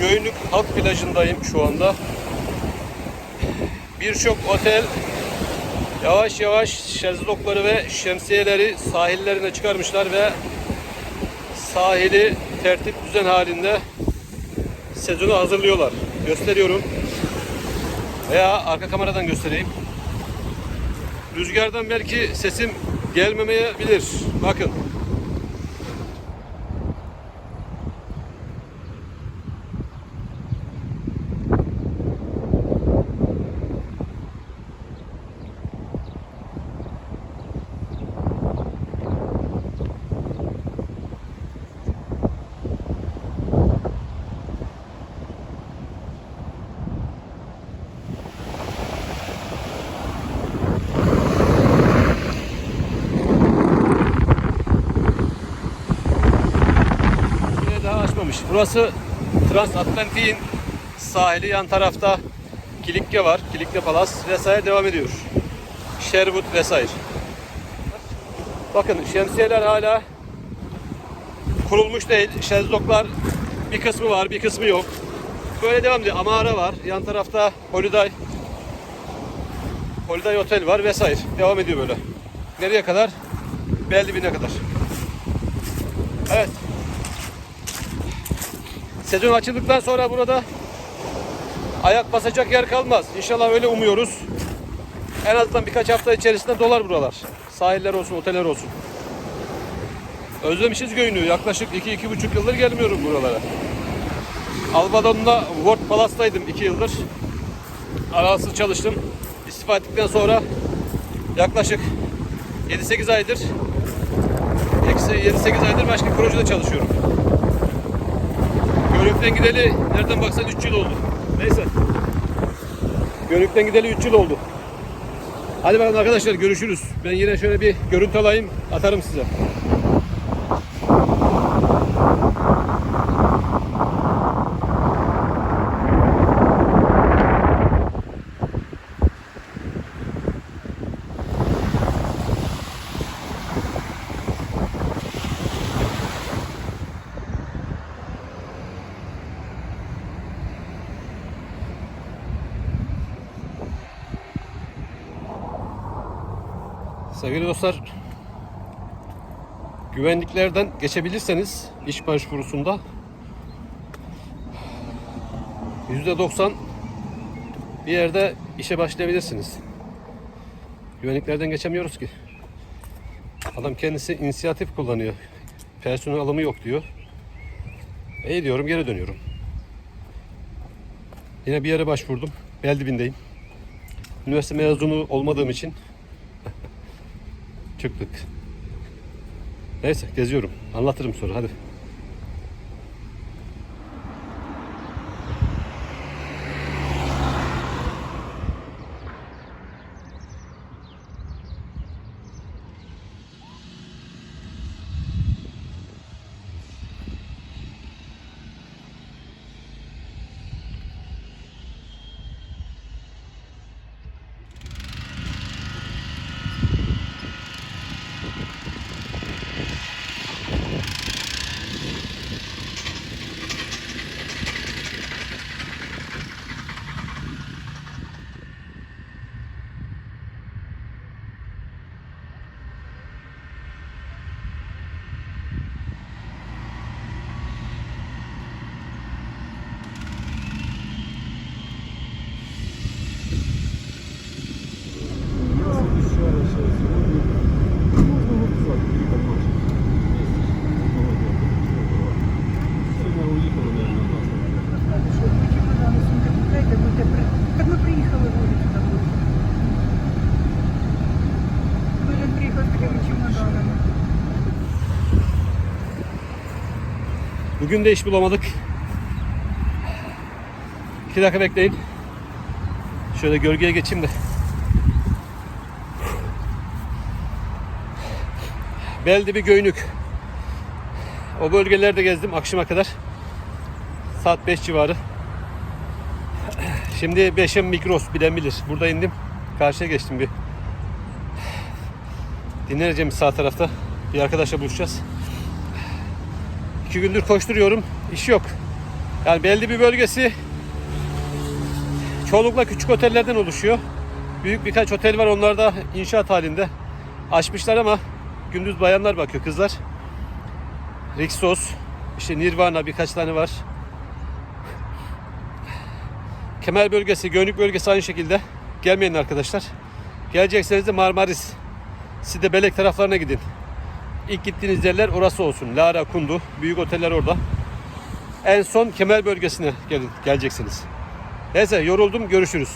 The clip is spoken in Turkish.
Göynük Halk Plajı'ndayım şu anda. Birçok otel yavaş yavaş şezlongları ve şemsiyeleri sahillerine çıkarmışlar ve sahili tertip düzen halinde sezonu hazırlıyorlar. Gösteriyorum. Veya arka kameradan göstereyim. Rüzgardan belki sesim gelmemeyebilir. Bakın. Burası Transatlantik'in sahili yan tarafta Kilikya var. Kilikya Palas vesaire devam ediyor. Sherwood vesaire. Bakın şemsiyeler hala kurulmuş değil. Şezlonglar bir kısmı var, bir kısmı yok. Böyle devam ediyor. Amara var. Yan tarafta Holiday Holiday Otel var vesaire. Devam ediyor böyle. Nereye kadar? Beldibine kadar. Evet. Sezon açıldıktan sonra burada ayak basacak yer kalmaz. İnşallah öyle umuyoruz. En azından birkaç hafta içerisinde dolar buralar. Sahiller olsun, oteller olsun. Özlemişiz Göynü'yü. Yaklaşık 2-2,5 yıldır gelmiyorum buralara. Albadon'da World Palace'daydım 2 yıldır. Arasız çalıştım. İstifa ettikten sonra yaklaşık 7-8 aydır 7-8 aydır başka projede çalışıyorum. Gönük'ten gideli nereden baksan 3 yıl oldu. Neyse. Gönük'ten gideli 3 yıl oldu. Hadi bakalım arkadaşlar görüşürüz. Ben yine şöyle bir görüntü alayım atarım size. Sevgili dostlar, güvenliklerden geçebilirseniz iş başvurusunda %90 bir yerde işe başlayabilirsiniz. Güvenliklerden geçemiyoruz ki. Adam kendisi inisiyatif kullanıyor. Personel alımı yok diyor. İyi diyorum geri dönüyorum. Yine bir yere başvurdum. Beldibindeyim. Üniversite mezunu olmadığım için çıktık. Neyse geziyorum. Anlatırım sonra hadi. Bugün de iş bulamadık. İki dakika bekleyin. Şöyle gölgeye geçeyim de. Beldibi Göynük. O bölgelerde gezdim akşama kadar. Saat 5 civarı. Şimdi Beşem Migros bilen bilir. Burada indim. Karşıya geçtim bir. Dinleneceğim sağ tarafta. Bir arkadaşla buluşacağız. İki gündür koşturuyorum. İş yok. Yani belli bir bölgesi çoğunlukla küçük otellerden oluşuyor. Büyük birkaç otel var onlar da inşaat halinde. Açmışlar ama gündüz bayanlar bakıyor kızlar. Rixos, işte Nirvana birkaç tane var. Kemer bölgesi, Gönlük bölgesi aynı şekilde. Gelmeyin arkadaşlar. Gelecekseniz de Marmaris, Side Belek taraflarına gidin. İlk gittiğiniz yerler orası olsun. Lara, Kundu, büyük oteller orada. En son Kemer bölgesine gelin, geleceksiniz. Neyse yoruldum, görüşürüz.